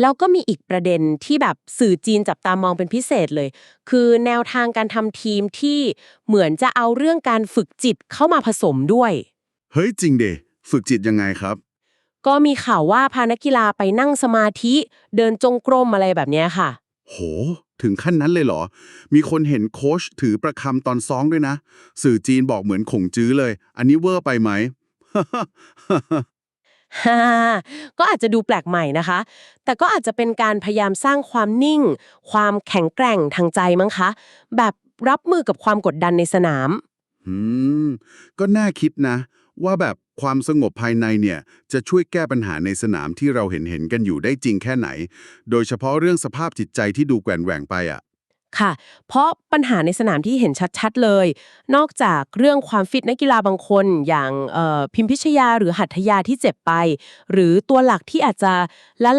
แล้วก็มีอีกประเด็นที่แบบสื่อจีนจับตามองเป็นพิเศษเลย คือแนวทางการทำทีมที่เหมือนจะเอาเรื่องการฝึกจิตเข้ามาผสมด้วย เฮ้ยจริงเดฝึกจิตยังไงครับ ก็มีข่าวว่าพานักกีฬาไปนั่งสมาธิ เดินจงกรมอะไรแบบเนี้ยค่ะ โห ถึงขั้นนั้นเลยเหรอ มีคนเห็นโค้ชถือประคำตอนซ้องด้วยนะ สื่อจีนบอกเหมือนขงจื้อเลย อันนี้เวอร์ไปไหม ฮ่าก็อาจจะดูแปลกใหม่นะคะ แต่ก็อาจจะเป็นการพยายามสร้างความนิ่ง ความแข็งแกร่งทางใจมั้งคะ แบบรับมือกับความกดดันในสนาม อืม ก็น่าคิดนะ ว่าแบบความสงบภายในเนี่ย จะช่วยแก้ปัญหาในสนามที่เราเห็นเห็นกันอยู่ได้จริงแค่ไหน โดยเฉพาะเรื่องสภาพจิตใจที่ดูแกว่งแหว่งไปอะ ค่ะ เพราะปัญหาในสนามที่เห็นชัดๆเลย นอกจากเรื่องความฟิตนักกีฬาบางคน อย่างเอ่อพิมพิชยาหรือหัตถยาที่เจ็บไป หรือตัวหลักที่อาจจะ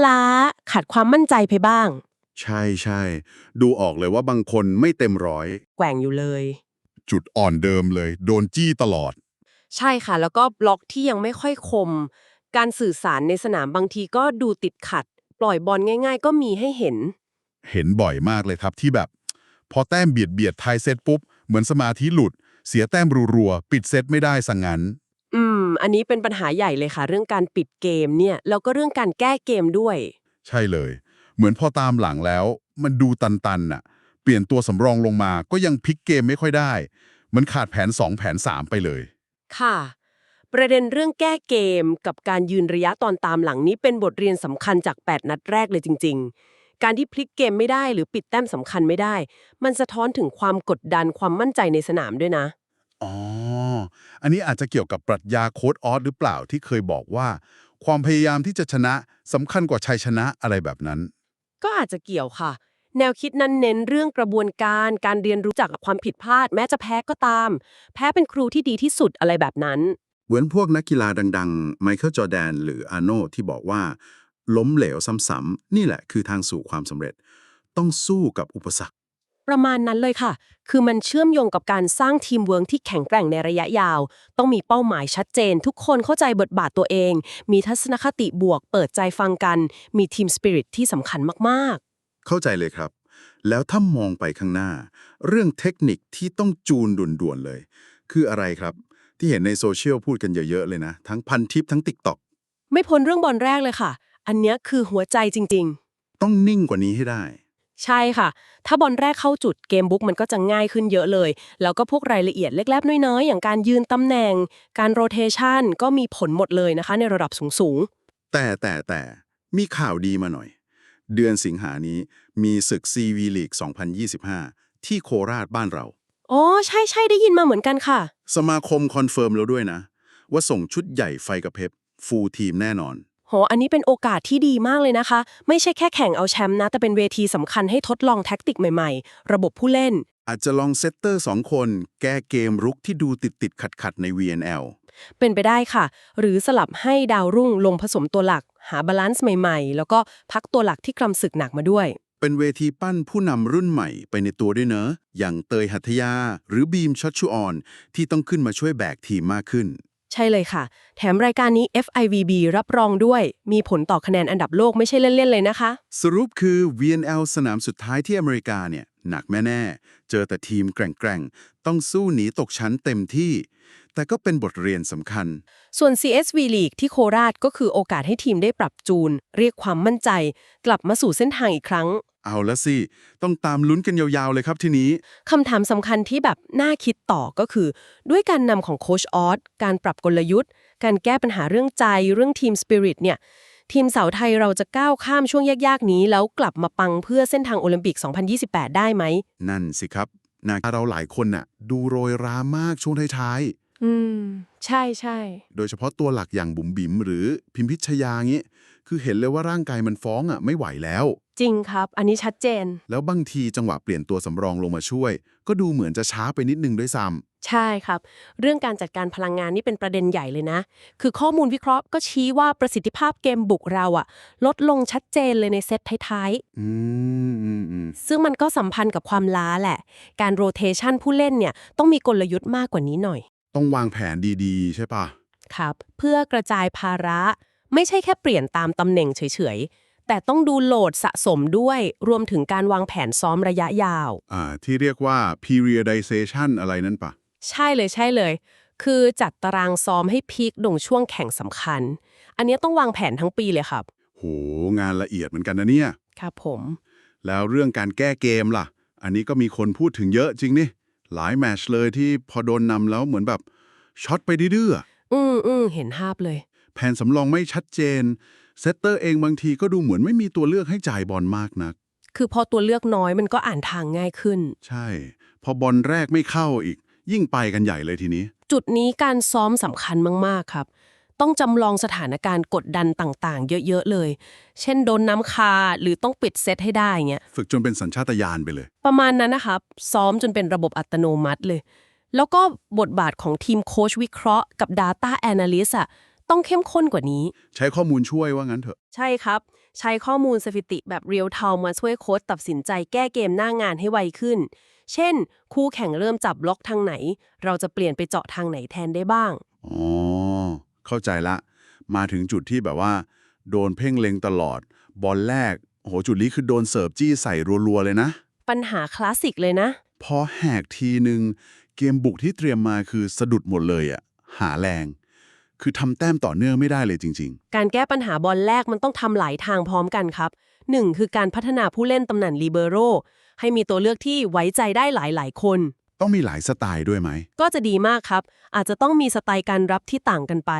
ล้าๆขาดความมั่นใจไปบ้าง ใช่ใช่ดูออกเลยว่าบางคนไม่เต็มร้อยแกว่งอยู่เลย จุดอ่อนเดิมเลย โดนจี้ตลอด ใช่ค่ะ แล้วก็บล็อกที่ยังไม่ค่อยคม การสื่อสารในสนามบางทีก็ดูติดขัด ปล่อยบอลง่าย ๆ ก็มีให้เห็นเห็นบ่อยมากเลยครับที่แบบ พอแต้มเบียดเบียดไทยเซตปุ๊บ เหมือนสมาธิหลุด เสียแต้มรัวๆ ปิดเซตไม่ได้สังงั้น อืม อันนี้เป็นปัญหาใหญ่เลยค่ะ เรื่องการปิดเกมเนี่ยแล้วก็เรื่องการแก้เกมด้วย ใช่เลย เหมือนพอตามหลังแล้ว มันดูตันๆน่ะ เปลี่ยนตัวสำรองลงมาก็ยังพลิกเกมไม่ค่อยได้ มันขาดแผน 2 แผน 3 ไปเลย ค่ะ ประเด็นเรื่องแก้เกมกับการยืนระยะตอนตามหลังนี้เป็นบทเรียนสำคัญจาก 8 นัดแรกเลยจริง ๆ การที่พลิกเกมไม่ได้หรือปิดแต้มสำคัญไม่ได้ มันสะท้อนถึงความกดดันความมั่นใจในสนามด้วยนะ อ๋อ อันนี้อาจจะเกี่ยวกับปรัชญาโค้ดออสหรือเปล่าที่เคยบอกว่า ความพยายามที่จะชนะสำคัญกว่าชัยชนะอะไรแบบนั้น ก็อาจจะเกี่ยวค่ะ แนวคิดนั้นเน้นเรื่องกระบวนการ การเรียนรู้จากความผิดพลาด แม้จะแพ้ก็ตาม แพ้เป็นครูที่ดีที่สุดอะไรแบบนั้น เหมือนพวกนักกีฬาดัง ๆ ไมเคิลจอร์แดนหรืออาโนที่บอกว่า ล้มเหลวซ้ำๆนี่แหละคือทางสู่ความสำเร็จ ต้องสู้กับอุปสรรค ประมาณนั้นเลยค่ะ คือมันเชื่อมโยงกับการสร้างทีมเวิร์กที่แข็งแกร่งในระยะยาว ต้องมีเป้าหมายชัดเจน ทุกคนเข้าใจบทบาทตัวเอง มีทัศนคติบวก เปิดใจฟังกัน มีทีมสปิริตที่สำคัญมากเข้าใจเลยครับ แล้วถ้ามองไปข้างหน้า เรื่องเทคนิคที่ต้องจูนด่วนๆเลย คืออะไรครับ ที่เห็นในโซเชียลพูดกันเยอะๆเลยนะ ทั้งพันทิปทั้งติ๊กต็อกๆไม่พ้นเรื่องบอลแรกเลยค่ะ อันเนี้ยคือหัวใจจริงๆต้องนิ่งกว่านี้ให้ได้ใช่ค่ะ ถ้าบอลแรกเข้าจุดเกมบุ๊กมันก็จะง่ายขึ้นเยอะเลย แล้วก็พวกรายละเอียดเล็กๆ น้อยๆ อย่างการยืนตำแหน่ง การโรเทชันก็มีผลหมดเลยนะคะ ในระดับสูงแต่แต่แต่มีข่าวดีมาหน่อย เดือนสิงหานี้มีศึก CV League 2025 ที่โคราชบ้านเรา ๆอ๋อใช่ใช่ได้ยินมาเหมือนกันค่ะ สมาคมคอนเฟิร์มแล้วด้วยนะ ว่าส่งชุดใหญ่ไฟกระพริบฟูลทีมแน่นอน โห อันนี้เป็นโอกาสที่ดีมากเลยนะคะ ไม่ใช่แค่แข่งเอาแชมป์นะ แต่เป็นเวทีสำคัญให้ทดลองแท็กติกใหม่ๆ ระบบผู้เล่น อาจจะลองเซตเตอร์สองคน แก้เกมรุกที่ดูติดติดขัดขัดๆใน VNL เป็นไปได้ค่ะ หรือสลับให้ดาวรุ่งลงผสมตัวหลัก หาบาลานซ์ใหม่ๆ แล้วก็พักตัวหลักที่กำศึกหนักมาด้วย เป็นเวทีปั้นผู้นำรุ่นใหม่ไปในตัวด้วยเนอะอย่างเตยหัทยา หรือบีมช็อตชูออน ที่ต้องขึ้นมาช่วยแบกทีมมากขึ้น ใช่เลยค่ะ แถมรายการนี้ FIVB รับรองด้วย มีผลต่อคะแนนอันดับโลกไม่ใช่เล่น ๆ เลยนะคะ สรุปคือ VNL สนามสุดท้ายที่อเมริกาเนี่ยหนักแน่ๆเจอแต่ทีมแกร่งๆ ต้องสู้หนีตกชั้นเต็มที่ แต่ก็เป็นบทเรียนสำคัญ ส่วน CSV League ที่โคราชก็คือโอกาสให้ทีมได้ปรับจูน เรียกความมั่นใจ กลับมาสู่เส้นทางอีกครั้ง เอาละสิ ต้องตามลุ้นกันยาวๆเลยครับทีนี้ คำถามสำคัญที่แบบน่าคิดต่อก็คือ ด้วยการนำของโคชออสการปรับกลยุทธ์ การแก้ปัญหาเรื่องใจเรื่องทีมสปิริตเนี่ย ทีมสาวไทยเราจะก้าวข้ามช่วงยากๆนี้ แล้วกลับมาปังเพื่อเส้นทางโอลิมปิก 2028 ได้ไหม นั่นสิครับนาเราหลายคนน่ะ ดูโรยรามากช่วงท้ายอืม ใช่ใช่ๆโดยเฉพาะตัวหลักอย่างบุ๋มบิ๋มหรือพิมพิชยางี้ คือเห็นเลยว่าร่างกายมันฟ้องอะไม่ไหวแล้ว จริงครับ อันนี้ชัดเจน แล้วบางทีจังหวะเปลี่ยนตัวสำรองลงมาช่วย ก็ดูเหมือนจะช้าไปนิดนึงด้วยซ้ำ ใช่ครับ เรื่องการจัดการพลังงานนี่เป็นประเด็นใหญ่เลยนะ คือข้อมูลวิเคราะห์ก็ชี้ว่าประสิทธิภาพเกมบุกเราอะลดลงชัดเจนเลยในเซตท้ายอืมอืมอืมๆ ซึ่งมันก็สัมพันธ์กับความล้าแหละ การโรเทชันผู้เล่นเนี่ยต้องมีกลยุทธ์มากกว่านี้หน่อยต้องวางแผนดีๆ ใช่ปะ ครับ เพื่อกระจายภาระ ไม่ใช่แค่เปลี่ยนตามตำแหน่งเฉยๆ แต่ต้องดูโหลดสะสมด้วย รวมถึงการวางแผนซ้อมระยะยาว อ่า ที่เรียกว่า periodization อะไรนั่นปะใช่เลยใช่เลย คือจัดตารางซ้อมให้พีคลงช่วงแข่งสำคัญ อันเนี้ยต้องวางแผนทั้งปีเลยครับ โห งานละเอียดเหมือนกันนะเนี่ย ครับผม แล้วเรื่องการแก้เกมล่ะ อันนี้ก็มีคนพูดถึงเยอะจริงนี่ หลายแมตช์เลยที่พอโดนนำแล้วเหมือนแบบช็อตไปดื้อๆอะอืมอืมเห็นภาพเลย แผนสำรองไม่ชัดเจน เซตเตอร์เองบางทีก็ดูเหมือนไม่มีตัวเลือกให้จ่ายบอลมากนัก คือพอตัวเลือกน้อยมันก็อ่านทางง่ายขึ้น ใช่ พอบอลแรกไม่เข้าอีก ยิ่งไปกันใหญ่เลยทีนี้ จุดนี้การซ้อมสำคัญมาก ๆ ครับ ต้องจำลองสถานการณ์กดดันต่าง ๆ เยอะ ๆ เลย เช่นโดนน้ำคาหรือต้องปิดเซตให้ได้เงี้ย ฝึกจนเป็นสัญชาตญาณไปเลย ประมาณนั้นนะครับ ซ้อมจนเป็นระบบอัตโนมัติเลย แล้วก็บทบาทของทีมโค้ชวิเคราะห์กับ Data Analyst อะ ต้องเข้มข้นกว่านี้ ใช้ข้อมูลช่วยว่างั้นเถอะ ใช่ครับ ใช้ข้อมูลสถิติแบบเรียลไทม์มาช่วยโค้ชตัดสินใจแก้เกมหน้างานให้ไวขึ้น เช่น คู่แข่งเริ่มจับบล็อกทางไหน เราจะเปลี่ยนไปเจาะทางไหนแทนได้บ้าง อ๋อ เข้าใจละ มาถึงจุดที่แบบว่า โดนเพ่งเล็งตลอด บอลแรกโอ้โห จุดนี้คือโดนเสิร์ฟจี้ใส่รัวๆเลยนะ ปัญหาคลาสสิกเลยนะ พอแหกทีหนึ่งเกมบุกที่เตรียมมาคือสะดุดหมดเลยอะหาแรง คือทำแต้มต่อเนื่องไม่ได้เลยจริง การแก้ปัญหาบอลแรกมันต้องทำหลายทางพร้อมกันครับหนึ่งคือการพัฒนาผู้เล่นตำแหน่งลีเบโรให้มีตัวเลือกที่ไว้ใจได้หลายๆ คน ๆ ต้องมีหลายสไตล์ด้วยไหม ก็จะดีมากครับ อาจจะต้องมีสไตล์การรับที่ต่างกันไป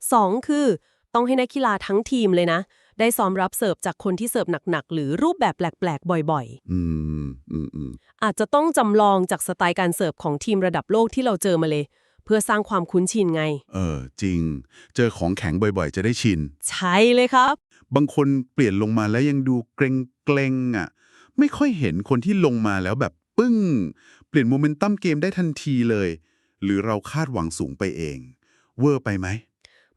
2 คือ ต้องให้นักกีฬาทั้งทีมเลยนะ ได้ซ้อมรับเสิร์ฟจากคนที่เสิร์ฟหนักๆ หรือรูปแบบแปลกๆ บ่อยอืมอืมอืมๆ อาจจะต้องจำลองจากสไตล์การเสิร์ฟของทีมระดับโลกที่เราเจอมาเลย เพื่อสร้างความคุ้นชินไง เออ จริง เจอของแข็งบ่อยๆ จะได้ชิน ใช่เลยครับ บางคนเปลี่ยนลงมาแล้วยังดูเกรงเกรงๆอะ ไม่ค่อยเห็นคนที่ลงมาแล้วแบบปึ้ง เปลี่ยนโมเมนตัมเกมได้ทันทีเลย หรือเราคาดหวังสูงไปเอง เวอร์ไปไหม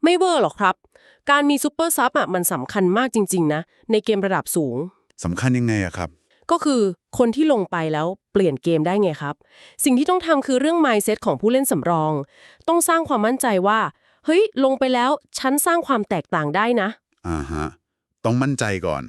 ไม่เวอร์หรอกครับ การมีซูเปอร์ซับอะมันสำคัญมากจริง ๆ นะ ในเกมระดับสูงสำคัญยังไงอะครับ ก็คือคนที่ลงไปแล้วเปลี่ยนเกมได้ไงครับ สิ่งที่ต้องทำคือเรื่อง mindset ของผู้เล่นสำรอง ต้องสร้างความมั่นใจว่า เฮ้ย ลงไปแล้วฉันสร้างความแตกต่างได้นะ อ่าฮะ ต้องมั่นใจก่อน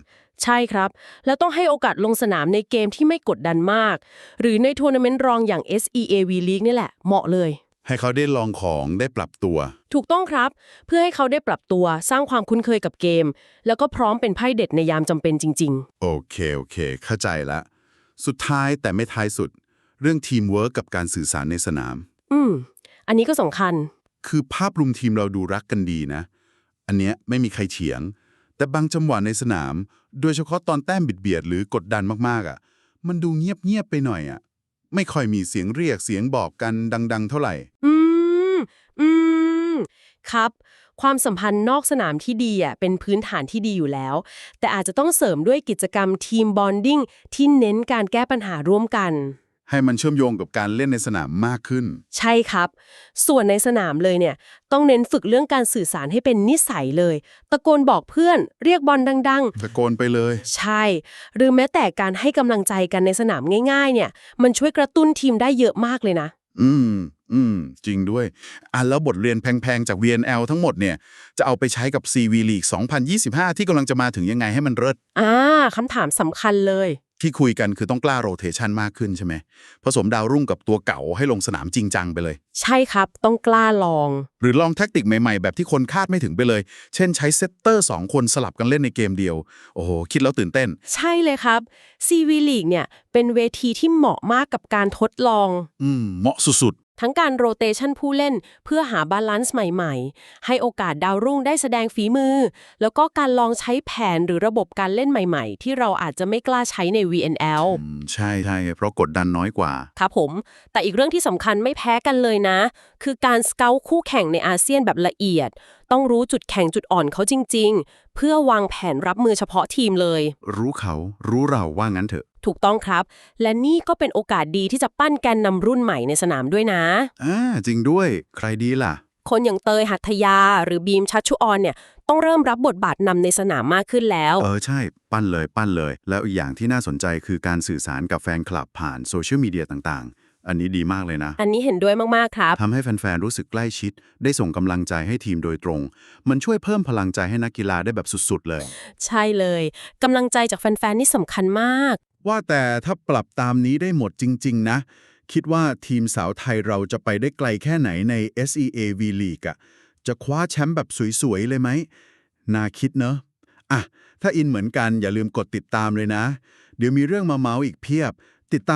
ใช่ครับ แล้วต้องให้โอกาสลงสนามในเกมที่ไม่กดดันมาก หรือในทัวร์นาเมนต์รองอย่าง SEAV League นี่แหละเหมาะเลย ให้เขาได้ลองของได้ปรับตัว ถูกต้องครับ เพื่อให้เขาได้ปรับตัวสร้างความคุ้นเคยกับเกม แล้วก็พร้อมเป็นไพ่เด็ดในยามจำเป็นจริงๆโอเค โอเค เข้าใจละ สุดท้ายแต่ไม่ท้ายสุด เรื่องทีมเวิร์กกับการสื่อสารในสนามอืม อันนี้ก็สำคัญ คือภาพรวมทีมเราดูรักกันดีนะ อันเนี้ยไม่มีใครเถียง แต่บางจังหวะในสนาม โดยเฉพาะตอนแต้มบิดเบียดหรือกดดันมากๆอะ มันดูเงียบๆไปหน่อยอะ ไม่ค่อยมีเสียงเรียกเสียงบอกกันดัง ๆ เท่าไหร่ อืม อืม ครับ ความสัมพันธ์นอกสนามที่ดีอะเป็นพื้นฐานที่ดีอยู่แล้ว แต่อาจจะต้องเสริมด้วยกิจกรรมทีมบอนดิ้งที่เน้นการแก้ปัญหาร่วมกัน ให้มันเชื่อมโยงกับการเล่นในสนามมากขึ้น ใช่ครับ ส่วนในสนามเลยเนี่ย ต้องเน้นฝึกเรื่องการสื่อสารให้เป็นนิสัยเลย ตะโกนบอกเพื่อน เรียกบอลดัง ตะโกนไปเลย ๆ ใช่ หรือแม้แต่การให้กำลังใจกันในสนามง่ายๆ เนี่ย มันช่วยกระตุ้นทีมได้เยอะมากเลยนะ อืม อืม จริงด้วย อะแล้วบทเรียนแพงๆ จาก VNL ทั้งหมดเนี่ย จะเอาไปใช้กับ CV League 2025 ที่กำลังจะมาถึงยังไงให้มันเลิศ อ่าคำถามสำคัญเลย ที่คุยกันคือต้องกล้าโรเทชันมากขึ้นใช่ไหมผสมดาวรุ่งกับตัวเก่าให้ลงสนามจริงจังไปเลย ใช่ครับต้องกล้าลอง หรือลองแท็กติกใหม่ๆ แบบที่คนคาดไม่ถึงไปเลย เช่นใช้เซตเตอร์ 2 คนสลับกันเล่นในเกมเดียว โอ้โห คิดแล้วตื่นเต้น ใช่เลยครับ CV League เนี่ยเป็นเวทีที่เหมาะมากกับการทดลอง อืมเหมาะสุด ทั้งการโรเตชันผู้เล่นเพื่อหาบาลานซ์ใหม่ๆ ให้โอกาสดาวรุ่งได้แสดงฝีมือ แล้วก็การลองใช้แผนหรือระบบการเล่นใหม่ๆ ที่เราอาจจะไม่กล้าใช้ใน VNL ๆอืมใช่ใช่เพราะกดดันน้อยกว่า ครับผม แต่อีกเรื่องที่สำคัญไม่แพ้กันเลยนะ คือการสเกลคู่แข่งในอาเซียนแบบละเอียด ต้องรู้จุดแข็งจุดอ่อนเขาจริง ๆ เพื่อวางแผนรับมือเฉพาะทีมเลย รู้เขารู้เราว่างั้นเถอะ ถูกต้องครับ และนี่ก็เป็นโอกาสดีที่จะปั้นแกนนำรุ่นใหม่ในสนามด้วยนะ อ่าจริงด้วย ใครดีล่ะ คนอย่างเตยหัตถยา หรือบีมชัชชุออนเนี่ยต้องเริ่มรับบทบาทนำในสนามมากขึ้นแล้ว เออใช่ ปั้นเลยปั้นเลย แล้วอีกอย่างที่น่าสนใจคือการสื่อสารกับแฟนคลับผ่านโซเชียลมีเดียต่างๆ อันนี้ดีมากเลยนะ อันนี้เห็นด้วยมากๆครับ ทำให้แฟนๆ รู้สึกใกล้ชิด ได้ส่งกำลังใจให้ทีมโดยตรง มันช่วยเพิ่มพลังใจให้นักกีฬาได้แบบสุดๆเลย ใช่เลยกำลังใจจากแฟนๆ นี่สำคัญมาก ว่าแต่ถ้าปรับตามนี้ได้หมดจริง ๆ นะ คิดว่าทีมสาวไทยเราจะไปได้ไกลแค่ไหนใน SEA V League อะจะคว้าแชมป์แบบสวย ๆ เลยไหมน่าคิดเนอะอะ ถ้าอินเหมือนกันอย่าลืมกดติดตามเลยนะ เดี๋ยวมีเรื่องมาเมาส์อีกเพียบ ติดตาม